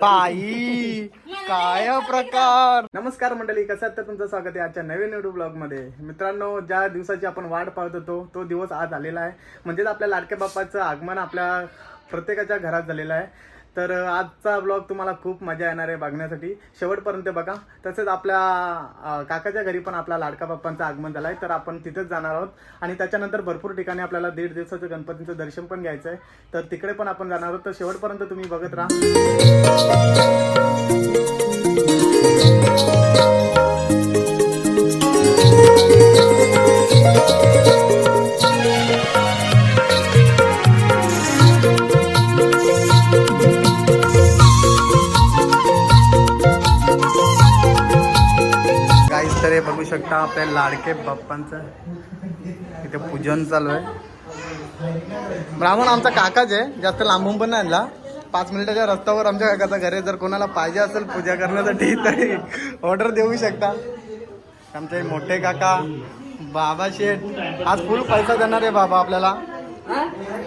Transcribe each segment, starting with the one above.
बाई काय प्रकार? नमस्कार मंडळी कसं तर तुमचं स्वागत आहे आजच्या नवीन व्हिडिओ ब्लॉगमध्ये मित्रांनो ज्या दिवसाची आपण वाट पाहत होतो तो दिवस आज आलेला आहे. म्हणजेच आपल्या लाडक्या बाप्पाचं आगमन आपल्या प्रत्येकाच्या घरात झालेलं आहे. तर आजचा ब्लॉग तुम्हाला खूप मजा येणार आहे बघण्यासाठी. शेवटपर्यंत बघा. तसेच आपल्या काकाच्या घरी पण आपला लाडका बाप्पांचं आगमन झालं आहे तर आपण तिथेच जाणार आहोत. आणि त्याच्यानंतर भरपूर ठिकाणी आपल्याला दीड दिवसाचं गणपतीचं दर्शन पण घ्यायचं आहे. तर तिकडे पण आपण जाणार आहोत. तर शेवटपर्यंत तुम्ही बघत राहा. शकता आपल्या लाडके बाप्पांचं. इथे पूजन चालू आहे. ब्राह्मण आमचा काकाच आहे. जास्त लांबून पण नाही आणला. पाच मिनिटाच्या रस्त्यावर आमच्या काकाचा घर आहे. जर कोणाला पाहिजे असेल पूजा करण्यासाठी तरी ऑर्डर देऊ शकता. आमचे मोठे काका बाबा शेठ. आज फुल पैसा देणार आहे बाबा आपल्याला.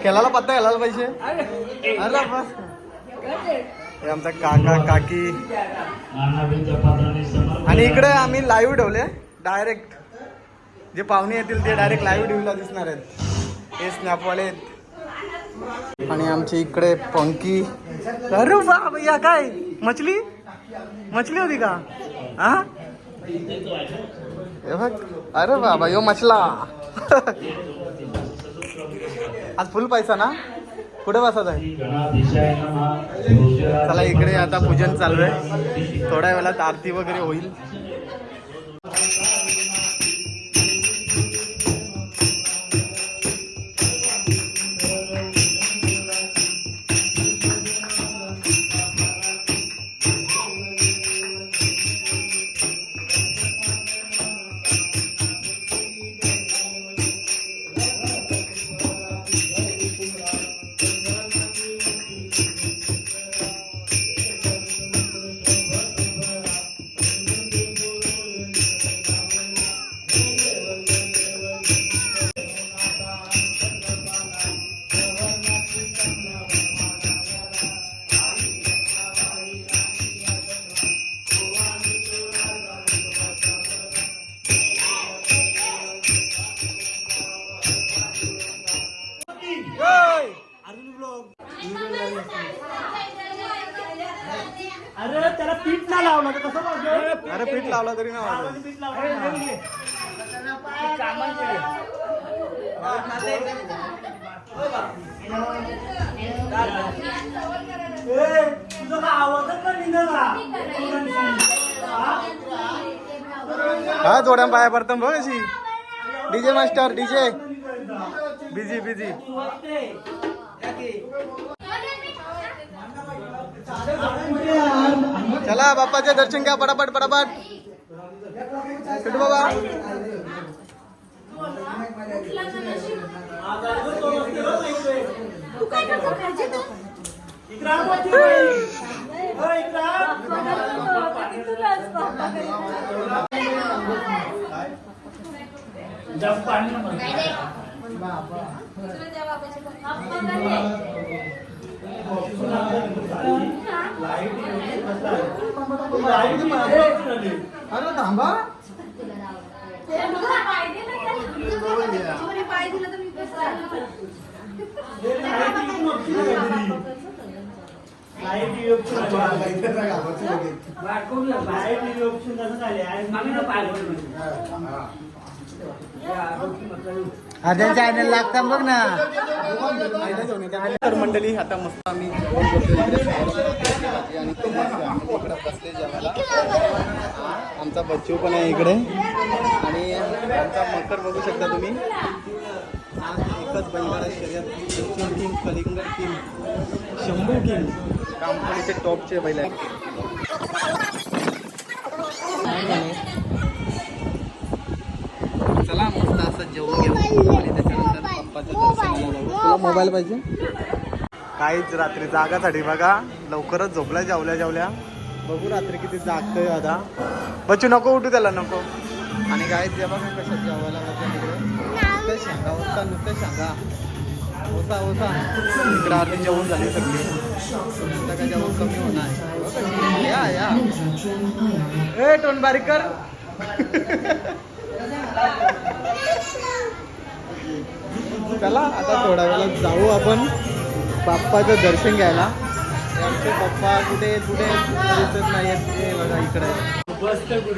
केलाला पत्ता घालायला पैसे अरे बस आमचा काका काकी. आणि इकडे आम्ही लाईव्ह ठेवले. डायरेक्ट जे पाहुणे येतील ते डायरेक्ट लाईव्ह टीव्हीला दिसणार आहेत. हे स्नॅपवाले आहेत. आणि आमच्या इकडे पंकी. अरे बाप या काय? मछली? मछली होती का? हा बघ. अरे बाबा यो मछला. आज फुल पैसा ना? कुठे बसत आहे चला इकडे आता पूजन चालू आहे. थोड्या वेळात आरती वगैरे होईल. कसं पाहिजे अरे पीठ लावला तरी ना वाजत. पीठ लावलं. तुझं का आवाजच का निघाला हा? जोड्या पाया पडतं बघ अशी. DJ master DJ. Busy busy. चला बाप्पाचे दर्शन घ्या पटापट पटापट. बाबा. पाणी अरे थांबा पाय दिला तर मी बसला. हे लाइट अर्ध्या चॅनल लागतात बघ ना. तर मंडळी आता मस्त आम्ही आमचा बच्चू पण आहे इकडे. आणि आमचा मकर बघू शकता तुम्ही. आज एकच बैलगाडा शर्यत किंग कलिंगड किंग शंभू किंग कंपनीचे टॉपचे बैल आहेत चला मस्त असं जेवून घेऊ. आणि त्याच्यानंतर पप्पाच्या तुला मोबाईल पाहिजे? काहीच रात्री जागासाठी बघा. लवकरच झोपल्या जेवल्या जेवल्या. बघू रात्री किती जागतोय आता. बच्चू नको उठू त्याला नको. आणि काय ते बघा कशात जेवायला घातलं तिकडे. नुसतं शेंगा होता नुसतं शेंगा. होता होता इकडे आधी जेवण झाली सगळी. आता काय जेवण कमी होणार. या या. ए टोन बारीक कर. चला आता थोड्या वेळात जाऊ आपण बाप्पाचं दर्शन घ्यायला. हे आमचे पप्पा कुठे कुठे? दिसत नाही आहेत ते बघा इकडे.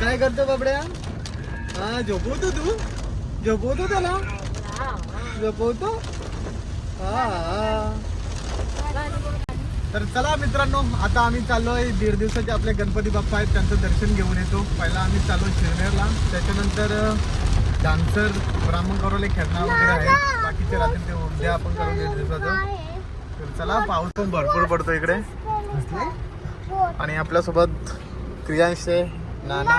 काय करतो बाबड्या हा झोपवतो तू? झोपवतो त्याला? झोपवतो. तर चला मित्रांनो आता आम्ही चाललोय दीड दिवसाचे आपले गणपती बाप्पा आहेत त्यांचं दर्शन घेऊन येतो. पहिला आम्ही चाललो शिरनेरला. त्याच्यानंतर डान्सर ब्राह्मण करोले खेळणार वगैरे आहे बाकीचे रात्री ते उद्या आपण करून दीड दिवसाचं. तर चला पाऊस पण भरपूर पडतो इकडे. आणि आपल्यासोबत क्रियांश आहे, नाना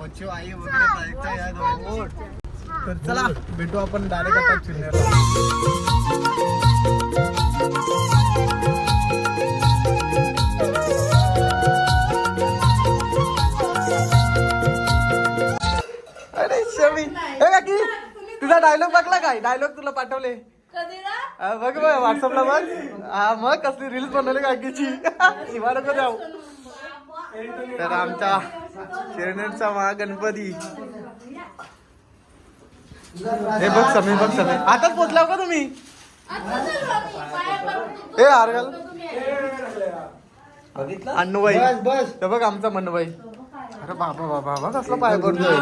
मच्छी आई वगैरे जायचं या तर चला. भेटू आपण डायरेक्ट आता चिन्ह अरे शमी. काकी तुझा डायलॉग बघला काय? डायलॉग तुला पाठवले. कधी ना बघ बघ व्हॉट्सअपला बघ. हा मग कसली रील्स बनवली काकीची. शिवा नको जाऊ. तर आमचा शिरनेरचा महागणपती हे बघ समी बघ समी आताच पोचला का तुम्ही. हे आरगल बघितलं? अन्नूबाई. बस बस. हे बघ आमचा मन्नूबाई अरे बाबा बाबा बाबा कसला पाय पडतोय.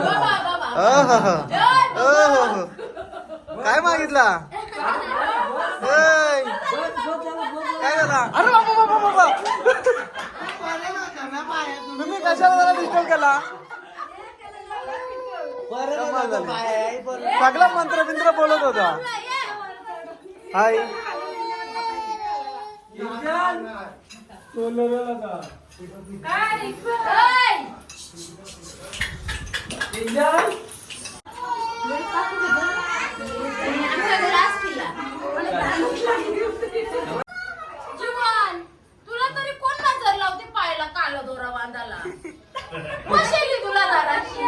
काय मागितला? काय झाला? अरे बाबा बाबा बाबा. तुम्ही कशाला डिस्टर्ब केला? झाली. सगळा मंत्र बिंत्र बोलत होता. हाय. काय? ऐ! आमचा ग्लास पिला. जीवन, तुला तरी कोण नजर लावते पायाला काला दोरा बांधायला बसेली तुला दाराशी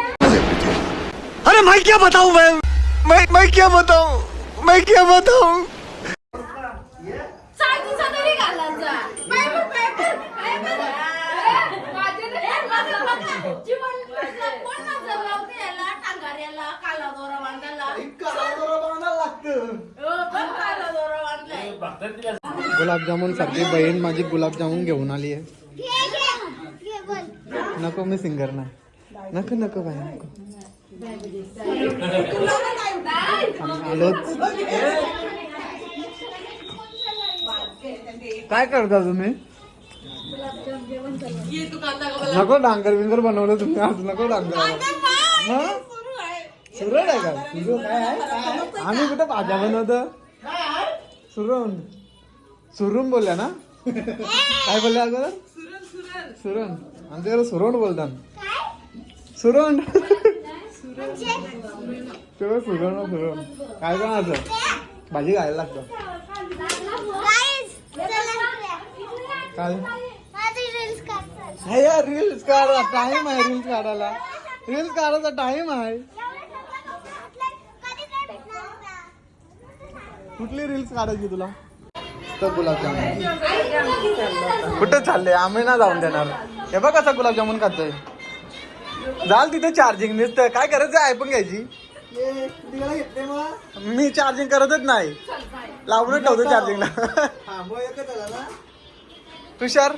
अरे मैं क्या बताऊं मैं मैं मैं क्या बताऊं मैं क्या बताऊं? हो, गुलाबजामुन सारखी बहीण माझी गुलाबजामुन घेऊन आली आहे. नको मी सिंगर नाही. नको नको बाई नको. काय करता तुम्ही? नको डांगर बिंगर बनवलं तुम्ही आज नको डांगर? सुरण आहे. का? तुझं काय आहे? आम्ही कुठं भाज्या बनवतो? सुरण सुरून बोलल्या ना? काय बोलल्या अगोदर? सुरण आमच्याकडे सुरण बोलतात. सुरण तेव्हा सुरण सगळं काय पण असं भाजी खायला लागतं. काय? यार रील्स काढा. टाइम आहे रील्स काढायला. रील्स काढायचा टाइम आहे. कुठली रील्स काढायची तुला? तर गुलाबजामुन. कुठे चालले? आम्ही ना जाऊन देणार. हे बघ कसा गुलाबजामुन खातोय. जाल तिथे चार्जिंग नुसतं. काय करायचं आहे पण घ्यायची? मी चार्जिंग करतच नाही. लावूनच ठेवतो चार्जिंगला तुषार?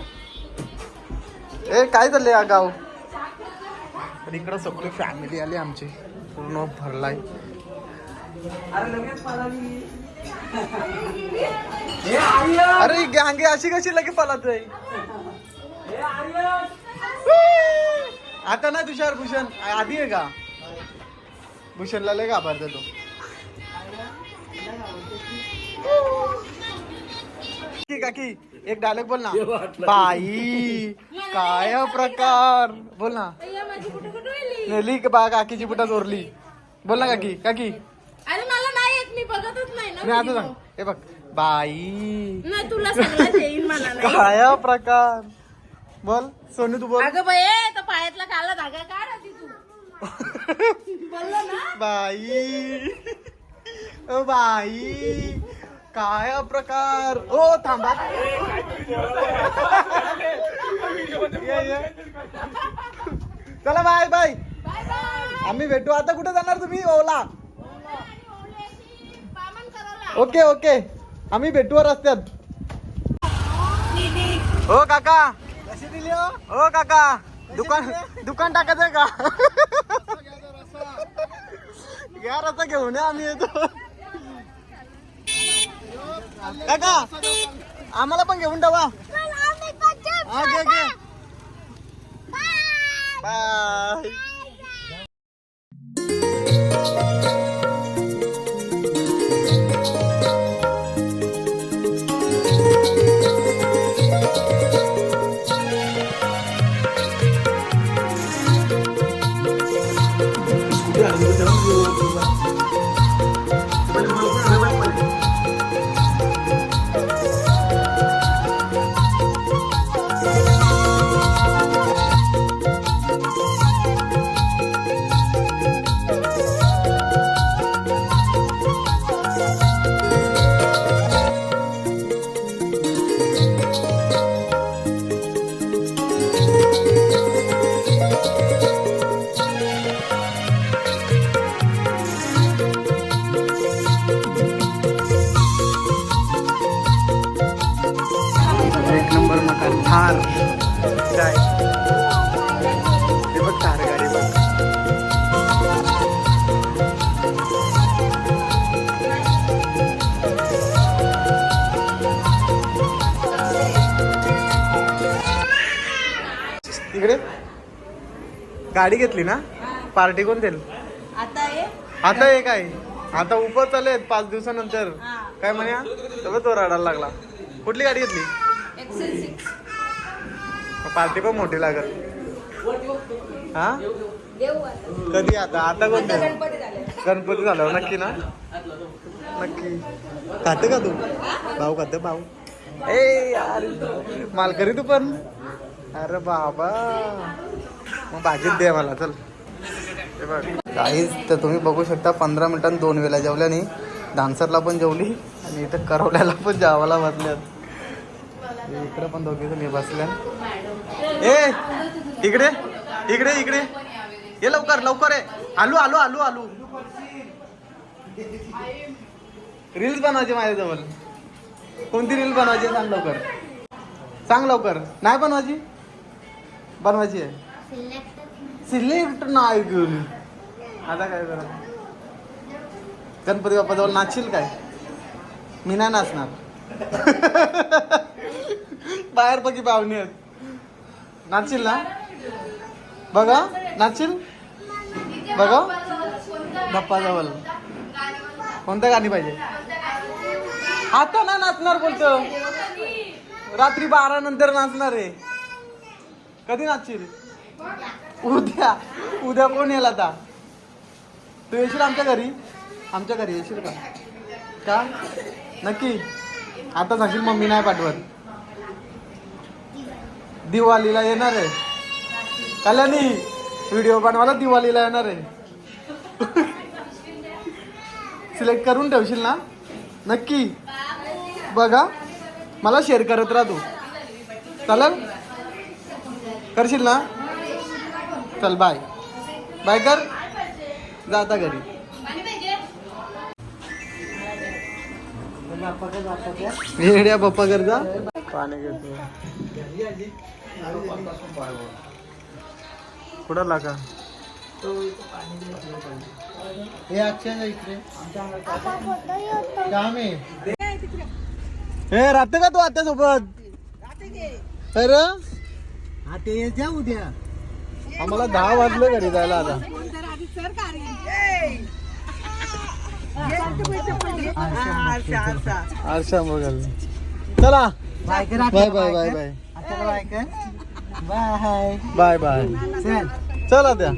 ए काय चाललंय या गाव? तर इकडं सगळी फॅमिली आली आमची. पूर्ण भरलाय. अरे गांगे अशी कशी लगे पळत? आहे आता ना तुषार भूषण आधी आहे का? भूषणला लय घाबरतो तो. काकी काकी एक डायलॉग बोल ना. बाई काय प्रकार? बोल ना. नेली का बा काकीची बुटा चोरली? बोल ना काकी काकी. अरे मला नाही येत मी बघतच नाही. ना मी आता सांग. हे बघ. बाई. नाही तुला सगळं येईल मला नाही. काय प्रकार? बोल सोनू तू बोल. अगं बाई तर पायातला काला धागा काढ आधी तू. बोललो ना? बाई. O by. काय हा प्रकार? ओ थांबा. ये, ये. चला बाय बाय. बाय बाय आम्ही भेटू. आता कुठे जाणार तुम्ही? ओला. पामन ओके ओके. आम्ही भेटू रस्त्यात. हो काका. दिली हो. काका. दुकान दुकान टाकायचंय का? घ्या रस्ता घेऊन या आम्ही येतो. काका आम्हाला पण घेऊन ठेवा. हा घे घे बाय एक गाडी घेतली ना? पार्टी कोण देईल? आता ये. आता हे काय? आता उपर चालेल पाच दिवसानंतर. काय म्हण्या तेव्हा तो रडायला लागला. कुठली गाडी घेतली? पार्टी पण मोठी लागल. हा? कधी आता? आता कोण देईल? गणपती झाले. नक्की ना? नक्की. खाते का तू? भाऊ खाते भाऊ. ए यार मालकरी तू पण? अरे बाबा. मग भाजीत दे मला चल. काहीच तर तुम्ही बघू शकता पंधरा मिनिटांनी दोन वेळा जेवल्याने डान्सरला पण जेवली आणि इथं करवल्याला पण जेवायला बसल्यात. इकडे पण दोघे जणी बसल्या ए इकडे इकडे इकडे. ये लवकर लवकर आहे आलू आलू आलू आलू. रील्स बनवायची माझ्याजवळ. कोणती रील बनवायची आहे सांग लवकर. सांग लवकर. नाही बनवायची? बनवायची आहे. सिलेक्ट नाही गेली आता काय करा? गणपती बाप्पा जवळ नाचशील काय? मी नाही नाचणार. बाहेर बघी पाहुणे आहेत. नाचशील ना? बघा नाचशील? बघा. बाप्पा जवळ कोणतं गाणी पाहिजे? आता ना नाचणार बोलतो रात्री बारा नंतर नाचणार आहे. कधी नाचशील? उद्या उद्या कोण येईल आता? तू येशील आमच्या घरी? आमच्या घरी येशील का? का? नक्की. आता सांगशील मम्मी नाही पाठवत. दिवाळीला येणार आहे. कल्याणी व्हिडिओ बनवायला दिवाळीला येणार आहे. सिलेक्ट करून ठेवशील ना? नक्की. बघा. मला शेअर करत राहतो तू. चालेल? करशील ना? चल बाय बाय कर. जाता घरी. येड्या पप्पा कर जा. पाणी घेतो कुठं लागा? हे अक्षय इकडे. हे राहते का तू आता सोबत अरे आता ये जा उद्या. आम्हाला दहा वाजले घरी जायला आता. आरशा बघाल चला. Bye bye bye bye bye. आता बाय बाय. Bye bye. चल. चला त्या.